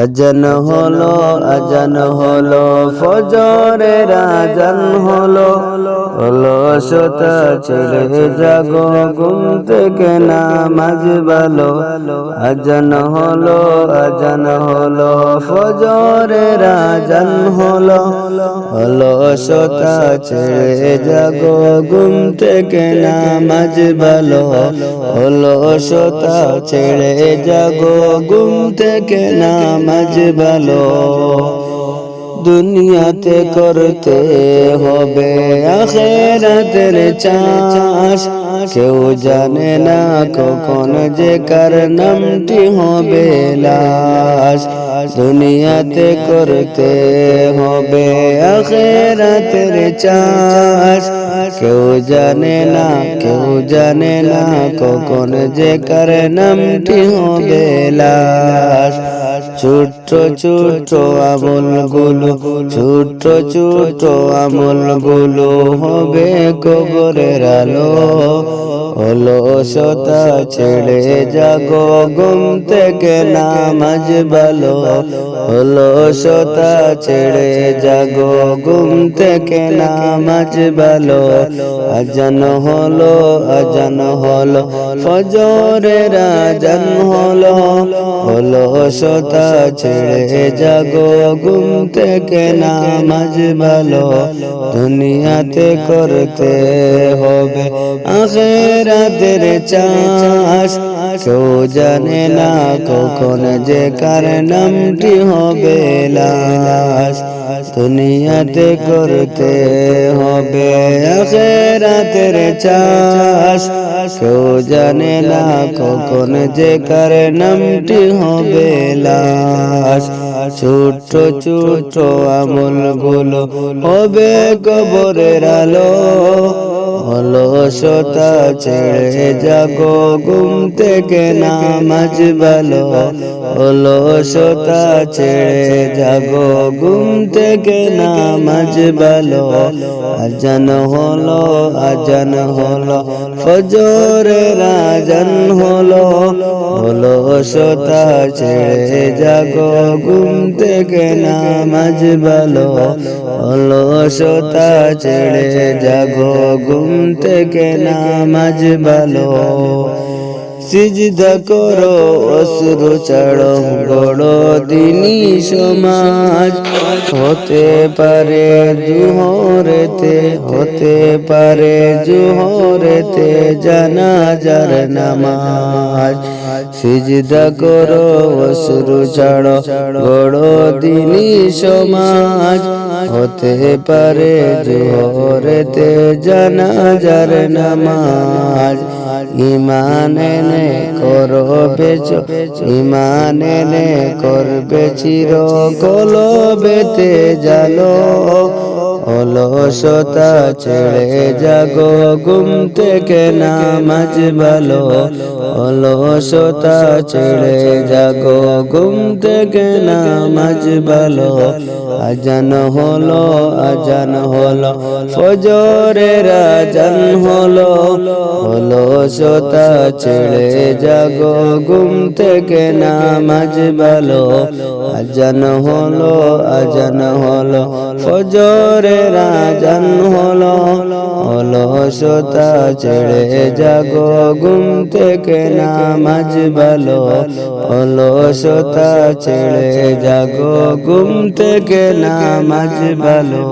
আজান হলো আজান হলো, ফজরের আজান হলো। হলো সোতা ছেড়ে জাগো, ঘুম থেকে নামাজ ভালো আজান হলো আজান হলো, ফজরের আজান হলো। হলো সোতা ছেড়ে জাগো, ঘুম থেকে নামাজ ভালো হলো সোতা ছেড়ে জাগো, ঘুম থেকে নামাজ ভালো। দুনিয়াতে করতে হবে। আখেরাতের চাষ কেউ জানে না কখন যে কার নামটি হবে লাশ। দুনিয়াতে করতে হবে আখেরাতের চাষ। কেউ জানে না, কেউ জানে না কখন যে কার নামটি হবে লাশ। ছোট্ট ছোট্ট আমল ছোট ছোট্ট আমলগুলো হবে কবরের আলো। হলো সতা ছেড়ে জাগো, ঘুম থেকে নামাজ ভালো হলো সতা ছেড়ে জাগো, ঘুম থেকে নামাজ ভালো আজান হলো আজান হলো, ফজরের আজান হলো। হলো সতা ছেড়ে জাগো, ঘুম থেকে নামাজ ভালো দুনিয়াতে করতে হবে আখেরাতের চাষ। কেউ জানে না কখন যে কার নামটি হবে লাশ। দুনিয়াতে করতে হবে। আখেরাতের চাষ কেউ জানে না কখন যে কার নামটি হবে লাশ। ছোট্ট ছোট্ট আমলগুলো হবে কবরের আলো। অলসতা ছেড়ে জাগো, ঘুম থেকে নামাজ ভালো। অলসতা ছেড়ে জাগো, ঘুম থেকে নামাজ ভালো আজান হলো আজান হলো ফজরের আজান হলো অলসতা ছেড়ে জাগো ঘুম থেকে নামাজ ভালো অলসতা ছেড়ে জাগো ঘুম থেকে নামাজ ভালো সিজদা করো অসুর ছাড়ো, বড় দিনী সমাজ। হতে পারে জুহরেতে, হতে পারে জুহরেতে জানাজার নামাজ। সিজদা করো অসুর ছাড়ো, বড় দিনী সমাজ। হতে পারে জোহরেতে জানাজার নামাজ। ইমানে নে করবে ইমানে করবে চির কলবেতে জালো। অলসতা ছেড়ে জাগো, ঘুম থেকে নামাজ ভালো। অলসতা ছেড়ে জাগো, ঘুম থেকে নামাজ ভালো। আজান হলো আজান হলো, ফজরের আজান হলো। অলসতা ছেড়ে জাগো, ঘুম থেকে নামাজ ভালো। আজান হলো আজান হলো, ফজরের আজান হলো অলসতা ছেড়ে জাগো, ঘুম থেকে নামাজ ভালো অলসতা ছেড়ে জাগো, ঘুম থেকে নামাজ ভালো।